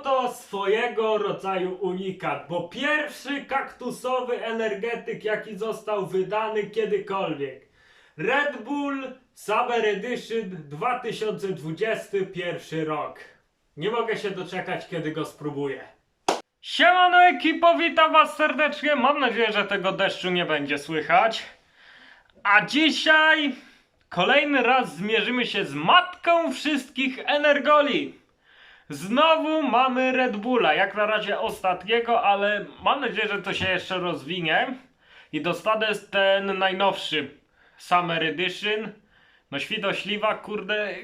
Oto swojego rodzaju unikat, bo pierwszy kaktusowy energetyk, jaki został wydany kiedykolwiek. Red Bull Summer Edition 2021 rok. Nie mogę się doczekać, kiedy go spróbuję. Siemano ekipo, witam was serdecznie. Mam nadzieję, że tego deszczu nie będzie słychać. A dzisiaj kolejny raz zmierzymy się z matką wszystkich energoli. Znowu mamy Red Bulla, jak na razie ostatniego, ale mam nadzieję, że to się jeszcze rozwinie i dostanę ten najnowszy Summer Edition. No świdośliwa, kurde.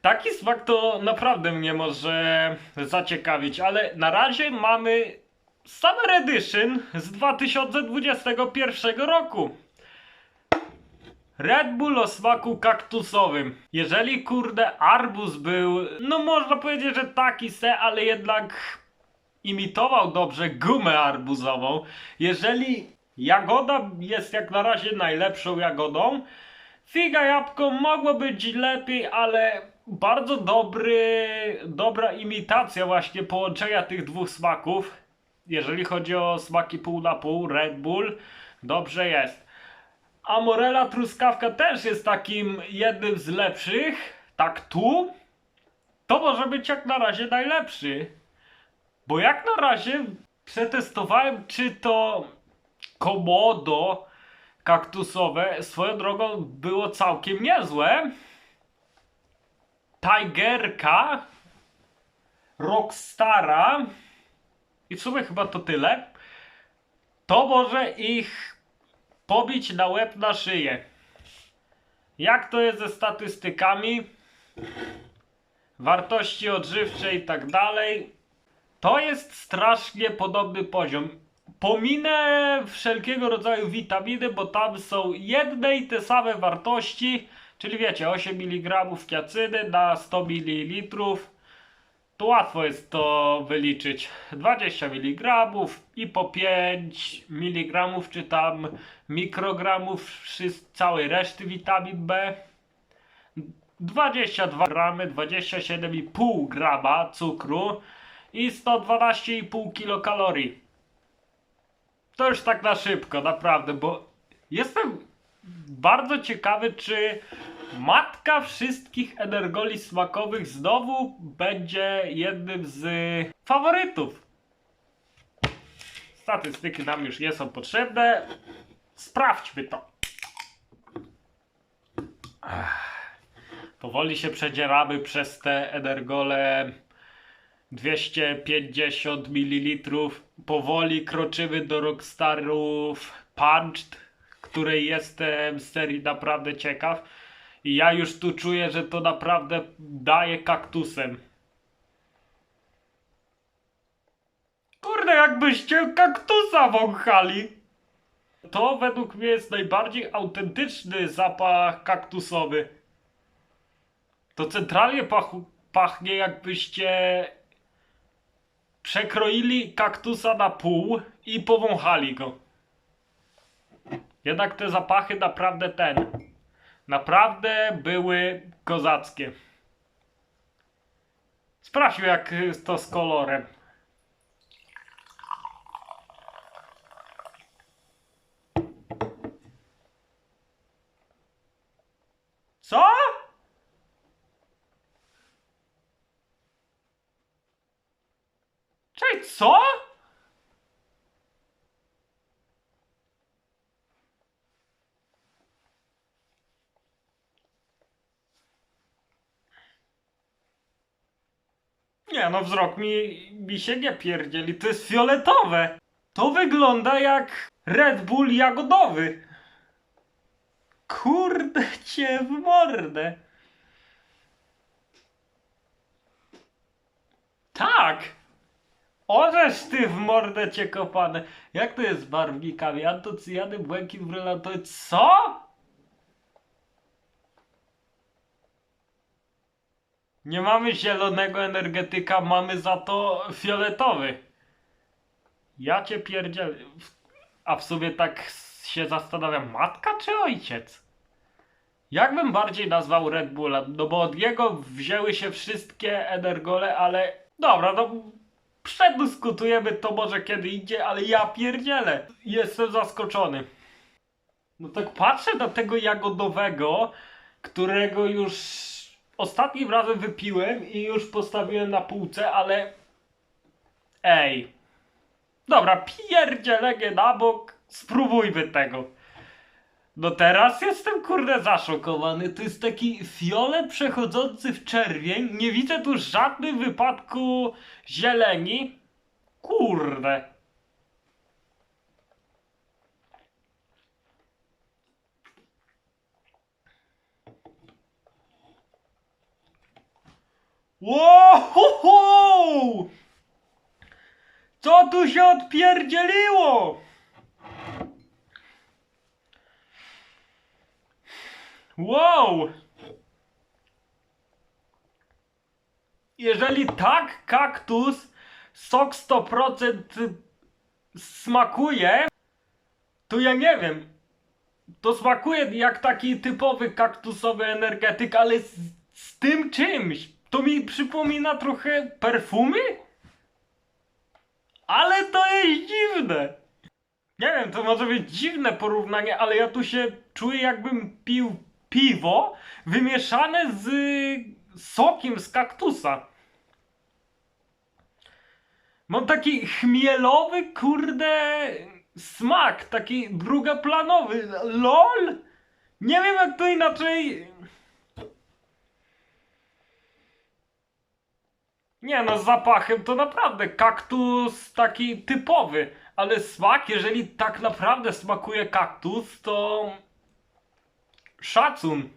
Taki smak to naprawdę mnie może zaciekawić, ale na razie mamy Summer Edition z 2021 roku. Red Bull o smaku kaktusowym. Jeżeli kurde arbuz był, no można powiedzieć, że taki se, ale jednak imitował dobrze gumę arbuzową. Jeżeli jagoda jest jak na razie najlepszą jagodą, figa jabłko mogło być lepiej, ale bardzo dobry, dobra imitacja właśnie połączenia tych dwóch smaków. Jeżeli chodzi o smaki pół na pół, Red Bull, dobrze jest. A Morela Truskawka też jest takim jednym z lepszych. Tak tu, to może być jak na razie najlepszy. Bo jak na razie przetestowałem, czy to komodo kaktusowe swoją drogą było całkiem niezłe. Tigerka, Rockstara i w sumie chyba to tyle. To może ich pobić na łeb na szyję. Jak to jest ze statystykami? Wartości odżywcze i tak dalej. To jest strasznie podobny poziom. Pominę wszelkiego rodzaju witaminy, bo tam są jedne i te same wartości, czyli wiecie, 8 mg kiacyny na 100 ml. To łatwo jest to wyliczyć. 20 mg i po 5 mg czy tam mikrogramów całej reszty witamin B. 22 gramy, 27,5 grama cukru i 112,5 kilokalorii. To już tak na szybko, naprawdę, bo jestem bardzo ciekawy, czy matka wszystkich energoli smakowych znowu będzie jednym z faworytów. Statystyki nam już nie są potrzebne. Sprawdźmy to. Ach. Powoli się przedzieramy przez te energole 250 ml. Powoli kroczymy do Rockstarów Punched, której jestem z serii naprawdę ciekaw. I ja już tu czuję, że to naprawdę daje kaktusem. Kurde, jakbyście kaktusa wąchali. To według mnie jest najbardziej autentyczny zapach kaktusowy. To centralnie pachu, pachnie jakbyście przekroili kaktusa na pół i powąchali go. Jednak te zapachy naprawdę ten. Naprawdę były kozackie. Sprawdźmy jak to z kolorem. Co? Czekaj, co? Nie no, wzrok mi, mi się nie pierdzieli, to jest fioletowe. To wygląda jak Red Bull jagodowy. Kurde cię w mordę. Tak! Orzesz ty w mordę cię kopane. Jak to jest z barwnikami? Antocyjany, błękit, brylantowany. Co? Nie mamy zielonego energetyka, mamy za to fioletowy. Ja cię pierdzielę. A w sumie tak się zastanawiam, matka czy ojciec? Jak bym bardziej nazwał Red Bulla? No bo od niego wzięły się wszystkie energole, ale Dobra, no przedyskutujemy to może kiedy idzie, ale ja pierdzielę. Jestem zaskoczony. No tak patrzę na tego jagodowego, którego już ostatnim razem wypiłem i już postawiłem na półce, ale ej. Dobra, pierdzielę na bok, spróbujmy tego. No teraz jestem kurde zaszokowany. To jest taki fiolet przechodzący w czerwień. Nie widzę tu żadnych wypadku zieleni. Kurde. Wow! Co tu się odpierdzieliło? Wow! Jeżeli tak kaktus sok 100% smakuje, to ja nie wiem. To smakuje jak taki typowy kaktusowy energetyk, ale z, z tym czymś. Przypomina trochę perfumy? Ale to jest dziwne. Nie wiem, to może być dziwne porównanie, ale ja tu się czuję jakbym pił piwo wymieszane z sokiem z kaktusa. Mam taki chmielowy, kurde, smak, taki drugoplanowy. LOL! Nie wiem jak to inaczej... Nie no, z zapachem to naprawdę kaktus taki typowy, ale smak, jeżeli tak naprawdę smakuje kaktus, to szacun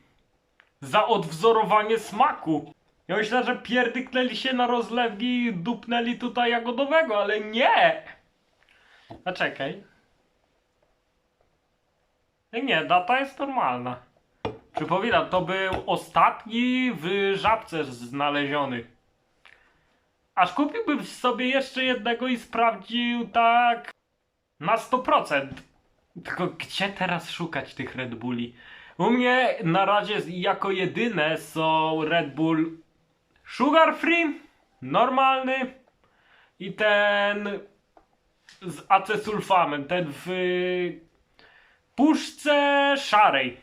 za odwzorowanie smaku. Ja myślę, że pierdyknęli się na rozlewki i dupnęli tutaj jagodowego, ale nie! A czekaj. Nie, data jest normalna. Przypominam, to był ostatni w żabce znaleziony. Aż kupiłbym sobie jeszcze jednego i sprawdził tak na 100%. Tylko gdzie teraz szukać tych Red Bulli? U mnie na razie jako jedyne są Red Bull Sugar Free, normalny i ten z acesulfamem, ten w puszce szarej.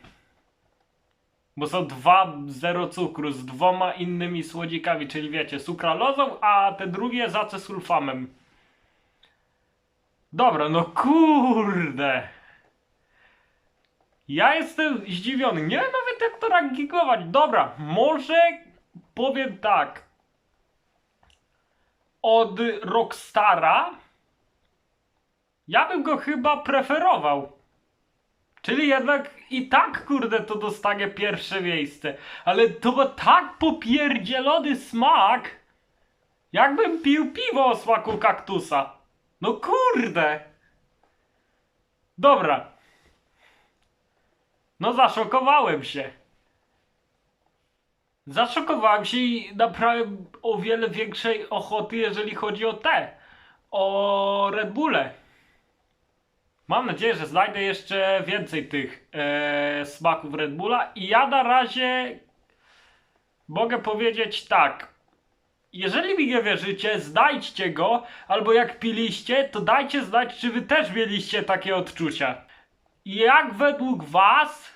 Bo są dwa zero cukru z dwoma innymi słodzikami, czyli wiecie, sukralozą, a te drugie z acesulfamem. Dobra, no kurde. Ja jestem zdziwiony. Nie wiem nawet jak to rankingować. Dobra, może powiem tak. Od Rockstara ja bym go chyba preferował. Czyli jednak i tak, kurde, to dostanie pierwsze miejsce. Ale to ma tak popierdzielony smak, jakbym pił piwo o smaku kaktusa. No kurde. Dobra. No zaszokowałem się. Zaszokowałem się i nabrałem o wiele większej ochoty, jeżeli chodzi o te. O Red Bulle. Mam nadzieję, że znajdę jeszcze więcej tych e, smaków Red Bulla i ja na razie mogę powiedzieć tak. Jeżeli mi nie wierzycie, znajdźcie go, albo jak piliście, to dajcie znać, czy wy też mieliście takie odczucia. Jak według was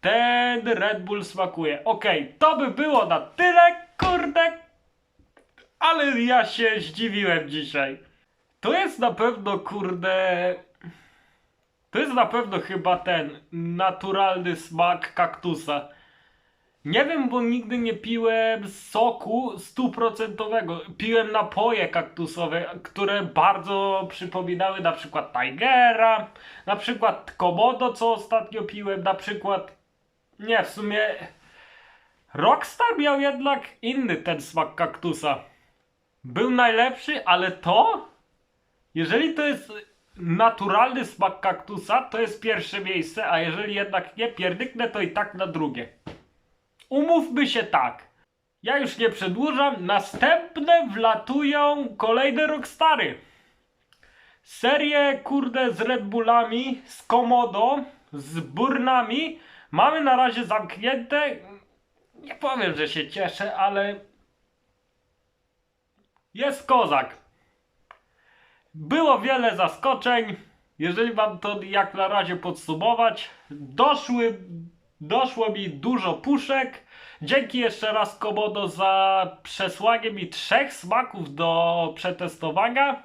ten Red Bull smakuje? Okej, to by było na tyle, kurde, ale ja się zdziwiłem dzisiaj. To jest na pewno, kurde, to jest na pewno chyba ten naturalny smak kaktusa. Nie wiem, bo nigdy nie piłem soku stuprocentowego. Piłem napoje kaktusowe, które bardzo przypominały na przykład Tigera, na przykład Komodo, co ostatnio piłem, na przykład... Nie, w sumie... Rockstar miał jednak inny ten smak kaktusa. Był najlepszy, ale to... Jeżeli to jest naturalny smak kaktusa, to jest pierwsze miejsce, a jeżeli jednak nie pierdyknę, to i tak na drugie. Umówmy się tak. Ja już nie przedłużam. Następne wlatują kolejne Rockstary. Serie kurde z Red Bullami, z Komodo, z Burnami mamy na razie zamknięte. Nie powiem, że się cieszę, ale Jest kozak. Było wiele zaskoczeń. Jeżeli wam to jak na razie podsumować, doszły, doszło mi dużo puszek. Dzięki jeszcze raz Komodo za przesłanie mi trzech smaków do przetestowania.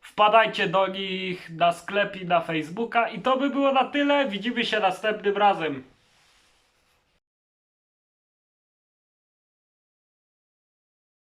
Wpadajcie do nich na sklep i na Facebooka. I to by było na tyle. Widzimy się następnym razem.